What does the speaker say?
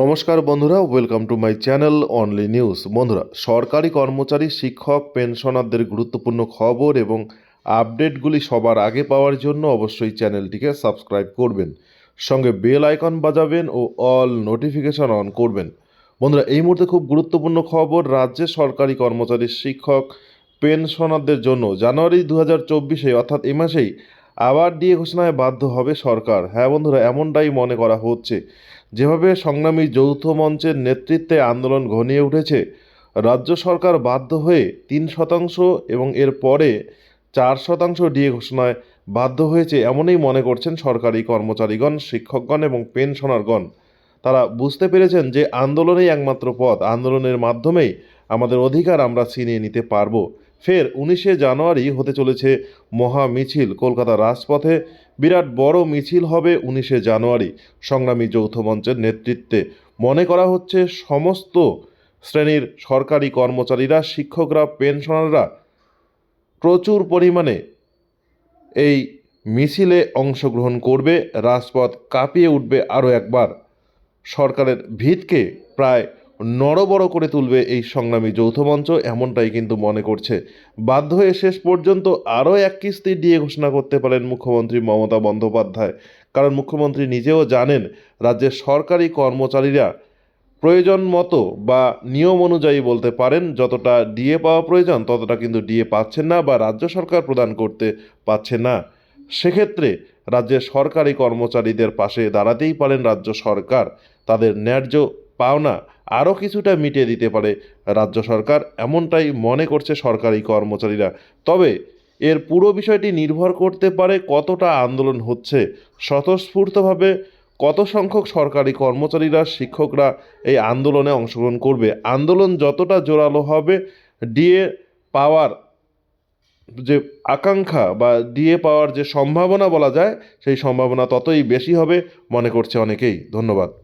নমস্কার বন্ধুরা welcome to my channel only news বন্ধুরা, সরকারি কর্মচারী, শিক্ষক, পেনশনারদের গুরুত্বপূর্ণ খবর এবং আপডেটগুলি সবার আগে পাওয়ার জন্য অবশ্যই চ্যানেলটিকে সাবস্ক্রাইব করবেন। সঙ্গে বেল আইকন বাজাবেন ও অল নোটিফিকেশন অন করবেন। বন্ধুরা, এই মুহূর্তে খুব গুরুত্বপূর্ণ খবর রাজ্যের সরকারি কর্মচারী, শিক্ষক, পেনশনারদের জন্য জানুয়ারি দু হাজার চব্বিশে, অর্থাৎ এ মাসেই আবার ডিএ ঘোষণায় বাধ্য হবে সরকার। হ্যাঁ বন্ধুরা, এমনটাই মনে করা হচ্ছে। যেভাবে সংগ্রামী যৌথ মঞ্চের নেতৃত্বে আন্দোলন ঘনিয়ে উঠেছে, রাজ্য সরকার বাধ্য হয়ে তিন শতাংশ এবং এর পরে চার শতাংশ ডিএ ঘোষণায় বাধ্য হয়েছে এমনই মনে করছেন সরকারি কর্মচারীগণ, শিক্ষকগণ এবং পেনশনারগণ। তারা বুঝতে পেরেছেন যে আন্দোলনেই একমাত্র পথ। আন্দোলনের মাধ্যমেই আমাদের অধিকার আমরা ছিনিয়ে নিতে পারব। ফের উনিশে জানুয়ারি হতে চলেছে মহা মিছিল। কলকাতা রাজপথে বিরাট বড় মিছিল হবে উনিশে জানুয়ারি। সংগ্রামী যৌথ মঞ্চের নেতৃত্বে মনে করা হচ্ছে সমস্ত শ্রেণির সরকারি কর্মচারীরা, শিক্ষকরা, পেনশনাররা প্রচুর পরিমাণে এই মিছিলে অংশগ্রহণ করবে। রাজপথ কাঁপিয়ে উঠবে আরও একবার। সরকারের ভিতকে প্রায় নড়বড় করে তুলবে এই সংগ্রামী যৌথ মঞ্চ এমনটাই কিন্তু মনে করছে। বাধ্য হয়ে শেষ পর্যন্ত আরও এক কিস্তি দিয়ে ঘোষণা করতে পারেন মুখ্যমন্ত্রী মমতা বন্দ্যোপাধ্যায়। কারণ মুখ্যমন্ত্রী নিজেও জানেন, রাজ্যের সরকারি কর্মচারীরা প্রয়োজন মতো বা নিয়ম অনুযায়ী বলতে পারেন যতটা ডিএ পাওয়া প্রয়োজন, ততটা কিন্তু ডিএ পাচ্ছেন না বা রাজ্য সরকার প্রদান করতে পারছে না। সেক্ষেত্রে রাজ্যের সরকারি কর্মচারীদের পাশে দাঁড়াতেই পারেন রাজ্য সরকার। তাদের ন্যায্য পাওনা আরও কিছুটা মিটিয়ে দিতে পারে রাজ্য সরকার। এমনটাই মনে করছে সরকারি কর্মচারীরা। তবে এর পুরো বিষয়টি নির্ভর করতে পারে কতটা আন্দোলন হচ্ছে। স্বতঃস্ফূর্তভাবে কত সংখ্যক সরকারি কর্মচারীরা, শিক্ষকরা এই আন্দোলনে অংশগ্রহণ করবে? আন্দোলন যতটা জোরালো হবে, ডিএ পাওয়ার যে আকাঙ্ক্ষা বা ডিএ পাওয়ার যে সম্ভাবনা বলা যায়, সেই সম্ভাবনা ততই বেশি হবে, মনে করছে অনেকেই। ধন্যবাদ।